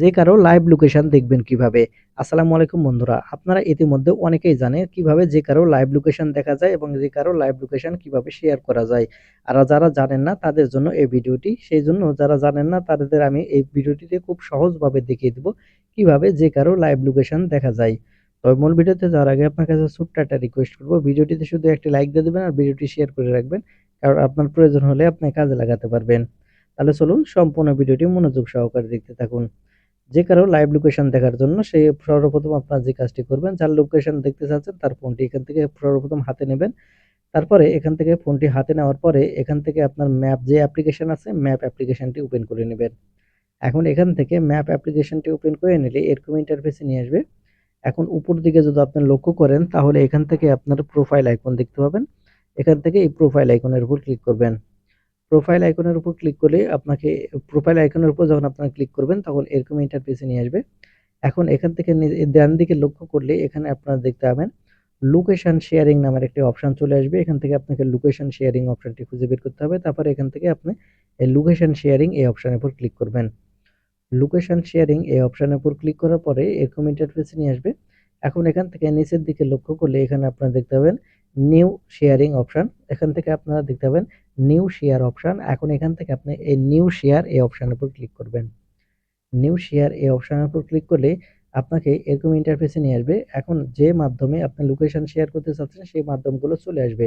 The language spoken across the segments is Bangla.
যে কারও লাইভ লোকেশন দেখবেন কীভাবে। আসসালামু আলাইকুম বন্ধুরা, আপনারা ইতিমধ্যে অনেকেই জানে কীভাবে যে কারও লাইভ লোকেশন দেখা যায় এবং যে কারও লাইভ লোকেশন কীভাবে শেয়ার করা যায়। আর যারা জানেন না তাদের জন্য এই ভিডিওটি, সেই জন্য যারা জানেন না তাদের আমি এই ভিডিওটিতে খুব সহজভাবে দেখিয়ে দেব কীভাবে যে কারও লাইভ লোকেশন দেখা যায়। তবে মূল ভিডিওতে যাওয়ার আগে আপনার কাছে ছোট্ট একটা রিকোয়েস্ট করব, ভিডিওটিতে শুধু একটি লাইক দিয়ে দেবেন আর ভিডিওটি শেয়ার করে রাখবেন, কারণ আপনার প্রয়োজন হলে আপনি কাজে লাগাতে পারবেন। তাহলে চলুন সম্পূর্ণ ভিডিওটি মনোযোগ সহকারে দেখতে থাকুন। যে কারও লাইভ লোকেশন দেখার জন্য সে সর্বপ্রথম আপনার যে কাজটি করবেন, যার লোকেশন দেখতে চাচ্ছেন তার ফোনটি এখান থেকে সর্বপ্রথম হাতে নেবেন। তারপরে এখান থেকে ফোনটি হাতে নেওয়ার পরে এখান থেকে আপনার ম্যাপ যে অ্যাপ্লিকেশন আছে ম্যাপ অ্যাপ্লিকেশনটি ওপেন করে নেবেন। এখন এখান থেকে ম্যাপ অ্যাপ্লিকেশনটি ওপেন করে নিলে এরকম ইন্টারফেসে নিয়ে আসবে। এখন উপর দিকে যদি আপনি লক্ষ্য করেন, তাহলে এখান থেকে আপনার প্রোফাইল আইকন দেখতে পাবেন। এখান থেকে এই প্রোফাইল আইকনের উপর ক্লিক করবেন। প্রোফাইল আইকনের উপর ক্লিক করলে আপনাকে প্রোফাইল আইকনের উপর যখন আপনারা ক্লিক করবেন, তখন এরকম ইন্টারফেসে নিয়ে আসবে। এখন এখান থেকে ডান দিকে লক্ষ্য করলে এখানে আপনারা দেখতে পাবেন লোকেশন শেয়ারিং নামের একটি অপশান চলে আসবে। এখান থেকে আপনাকে লোকেশন শেয়ারিং অপশনটি খুঁজে বের করতে হবে। তারপরে এখান থেকে আপনি এই লোকেশন শেয়ারিং এই অপশানের উপর ক্লিক করবেন। লোকেশন শেয়ারিং এই অপশানের উপর ক্লিক করার পরে এরকম ইন্টারফেসে নিয়ে আসবে। এখন এখান থেকে নিচের দিকে লক্ষ্য করলে এখানে আপনারা দেখতে পাবেন নিউ শেয়ারিং অপশন এখান থেকে আপনারা দেখতে পাবেন নিউ শেয়ার অপশন এখন এখান থেকে আপনি এই নিউ শেয়ার এই অপশনের উপর ক্লিক করবেন। নিউ শেয়ার এই অপশনের উপর ক্লিক করলে আপনাকে এরকম ইন্টারফেসে নিয়ে আসবে। এখন যে মাধ্যমে আপনি লোকেশন শেয়ার করতে চাচ্ছেন, সেই মাধ্যমগুলো চলে আসবে।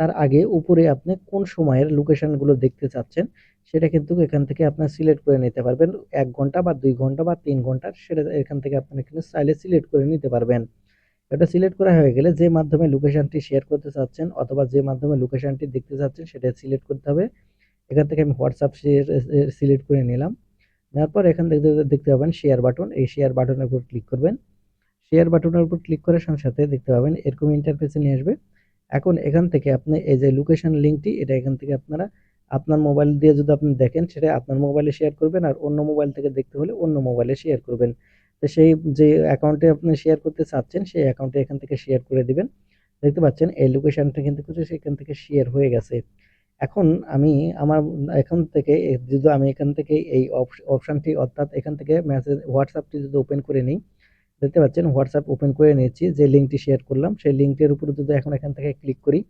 তার আগে উপরে আপনি কোন সময়ের লোকেশনগুলো দেখতে চাচ্ছেন, সেটা কিন্তু এখান থেকে আপনার সিলেক্ট করে নিতে পারবেন। এক ঘণ্টা বা দুই ঘণ্টা বা তিন ঘণ্টা, সেটা এখান থেকে আপনি কিন্তু চাইলে সিলেক্ট করে নিতে পারবেন। এটা সিলেক্ট করা হয়ে গেলে যে মাধ্যমে লোকেশনটি শেয়ার করতে চাচ্ছেন অথবা যে মাধ্যমে লোকেশনটি দেখতে চাচ্ছেন সেটা সিলেক্ট করতে হবে। এখান থেকে আমি হোয়াটসঅ্যাপ শেয়ার সিলেক্ট করে নিলাম। নেওয়ার পর এখান থেকে দেখতে পাবেন শেয়ার বাটন এই শেয়ার বাটনের উপর ক্লিক করবেন। শেয়ার বাটনের উপর ক্লিক করার সাথে সাথে দেখতে পাবেন এরকম ইন্টারফেসে নিয়ে আসবে। এখন এখান থেকে আপনি এই যে লোকেশন লিঙ্কটি এটা এখান থেকে আপনারা আপনার মোবাইল দিয়ে যদি আপনি দেখেন, সেটা আপনার মোবাইলে শেয়ার করবেন আর অন্য মোবাইল থেকে দেখতে হলে অন্য মোবাইলে শেয়ার করবেন। তো সেই যে অ্যাকাউন্টে আপনি শেয়ার করতে চাচ্ছেন, সেই অ্যাকাউন্টে এখান থেকে শেয়ার করে দিবেন। দেখতে পাচ্ছেন, এই লোকেশনটা কিন্তু কিছু সেখান থেকে শেয়ার হয়ে গেছে। এখন আমি আমার, এখান থেকে, যদি আমি এখান থেকে এই অপশানটি অর্থাৎ এখান থেকে মেসেজ হোয়াটসঅ্যাপটি যদি ওপেন করে নিই, দেখতে পাচ্ছেন হোয়াটসঅ্যাপ ওপেন করে নিয়েছি, যে লিঙ্কটি শেয়ার করলাম, সেই লিঙ্কের উপর যদি এখন এখান থেকে ক্লিক করি,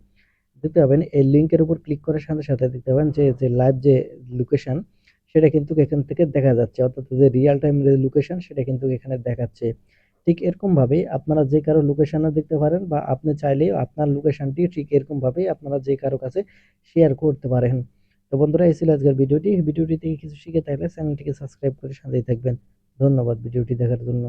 দেখতে পাবেন, এই লিঙ্কের উপর ক্লিক করার সাথে সাথে দেখতে পাবেন যে যে লাইভ যে লোকেশন সেটা কিন্তু এখান থেকে দেখা যাচ্ছে। অর্থাৎ যে রিয়েল টাইম লোকেশন সেটা কিন্তু এখানে দেখাচ্ছে। ঠিক এরকমভাবেই আপনারা যে কারও লোকেশনও দেখতে পারেন বা আপনি চাইলেই আপনার লোকেশনটি ঠিক এরকমভাবেই আপনারা যে কারও কাছে শেয়ার করতে পারেন। তো বন্ধুরা, এই ছিল আজকের ভিডিওটি। ভিডিওটি থেকে কিছু শিখে থাকলে চ্যানেলটিকে সাবস্ক্রাইব করে সাথেই থাকবেন। ধন্যবাদ ভিডিওটি দেখার জন্য।